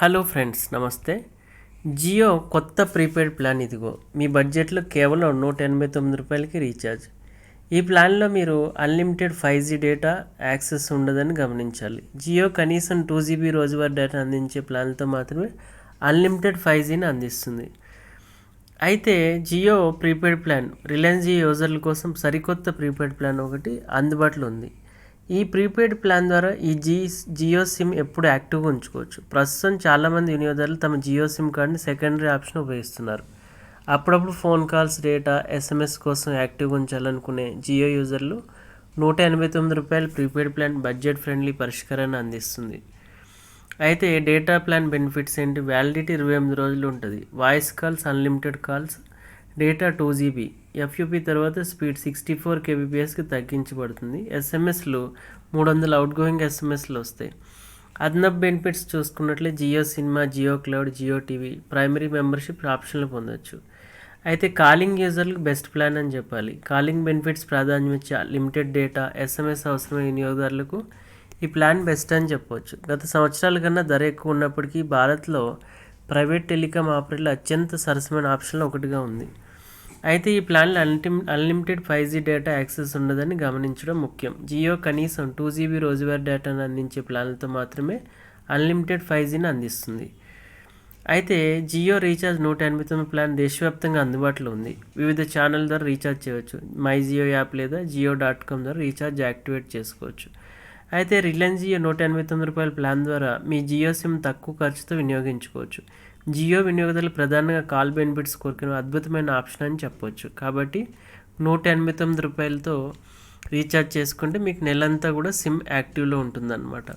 Hello friends నమస్తే. జియో కొత్త prepaid plan ఇదిగో. మీ బడ్జెట్లో కేవలం నూట ఎనభై తొమ్మిది రూపాయలకి రీఛార్జ్. ఈ ప్లాన్లో మీరు unlimited five G data access ఉండదని గమనించాలి. జియో కనీసం టూ జీబీ రోజువారీ డేటా అందించే ప్లాన్తో మాత్రమే అన్లిమిటెడ్ ఫైవ్ జీని అందిస్తుంది. అయితే జియో ప్రీపెయిడ్ ప్లాన్ రిలయన్స్ జియో యూజర్ల కోసం సరికొత్త ప్రీపెయిడ్ ప్లాన్ ఒకటి అందుబాటులో ఉంది. ఈ ప్రీపెయిడ్ ప్లాన్ ద్వారా ఈ జీ జియో సిమ్ ఎప్పుడు యాక్టివ్గా ఉంచుకోవచ్చు. ప్రస్తుతం చాలామంది వినియోగదారులు తమ జియో సిమ్ కార్డ్ని సెకండరీ ఆప్షన్ ఉపయోగిస్తున్నారు. అప్పుడప్పుడు ఫోన్ కాల్స్ డేటా ఎస్ఎంఎస్ కోసం యాక్టివ్గా ఉంచాలనుకునే జియో యూజర్లు నూట ఎనభై తొమ్మిది రూపాయల ప్రీపెయిడ్ ప్లాన్ బడ్జెట్ ఫ్రెండ్లీ పరిష్కారాన్ని అందిస్తుంది. అయితే డేటా ప్లాన్ బెనిఫిట్స్ ఏంటి? వ్యాలిడిటీ ఇరవై ఎనిమిది రోజులు ఉంటుంది. Voice calls unlimited calls data two GB FUP తర్వాత స్పీడ్ సిక్స్టీ ఫోర్ కేబీపీఎస్కి తగ్గించబడుతుంది. ఎస్ఎంఎస్లు మూడు వందల అవుట్ గోయింగ్ ఎస్ఎంఎస్లు వస్తాయి. అదనపు benefits చూసుకున్నట్లే Jio cinema Jio cloud Jio TV primary membership ఆప్షన్లు పొందొచ్చు. అయితే కాలింగ్ యూజర్లకు బెస్ట్ ప్లాన్ అని చెప్పాలి. కాలింగ్ బెనిఫిట్స్ ప్రాధాన్యం ఇచ్చే లిమిటెడ్ డేటా ఎస్ఎంఎస్ అవసరమైన వినియోగదారులకు ఈ ప్లాన్ బెస్ట్ అని చెప్పవచ్చు గత సంవత్సరాల కన్నా ధర ఎక్కువ ఉన్నప్పటికీ భారత్లో ప్రైవేట్ టెలికాం ఆపరేటర్లు అత్యంత సరసమైన ఆప్షన్లో ఒకటిగా ఉంది. అయితే ఈ ప్లాన్లో అన్లిమి unlimited five G data access ఉండదని గమనించడం ముఖ్యం. జియో కనీసం టూ జీబీ రోజువారీ డేటాను అందించే ప్లాన్లతో మాత్రమే అన్లిమిటెడ్ ఫైవ్ జీని అందిస్తుంది. అయితే జియో రీఛార్జ్ నూట ఎనభై తొమ్మిది ప్లాన్ దేశవ్యాప్తంగా అందుబాటులో ఉంది. వివిధ ఛానల్ ద్వారా రీఛార్జ్ చేయవచ్చు. మై జియో యాప్ లేదా జియో డాట్ కామ్ ద్వారా రీఛార్జ్ యాక్టివేట్ చేసుకోవచ్చు. అయితే రిలయన్స్ జియో నూట ఎనభై తొమ్మిది రూపాయల ప్లాన్ ద్వారా మీ జియో సిమ్ తక్కువ ఖర్చుతో వినియోగించుకోవచ్చు. జియో వినియోగదారులు ప్రధానంగా కాల్ బెనిఫిట్స్ కోరుకునే అద్భుతమైన ఆప్షన్ అని చెప్పవచ్చు కాబట్టి నూట ఎనభై తొమ్మిది రూపాయలతో రీఛార్జ్ చేసుకుంటే మీకు నెలంతా కూడా సిమ్ యాక్టివ్లో ఉంటుందన్నమాట.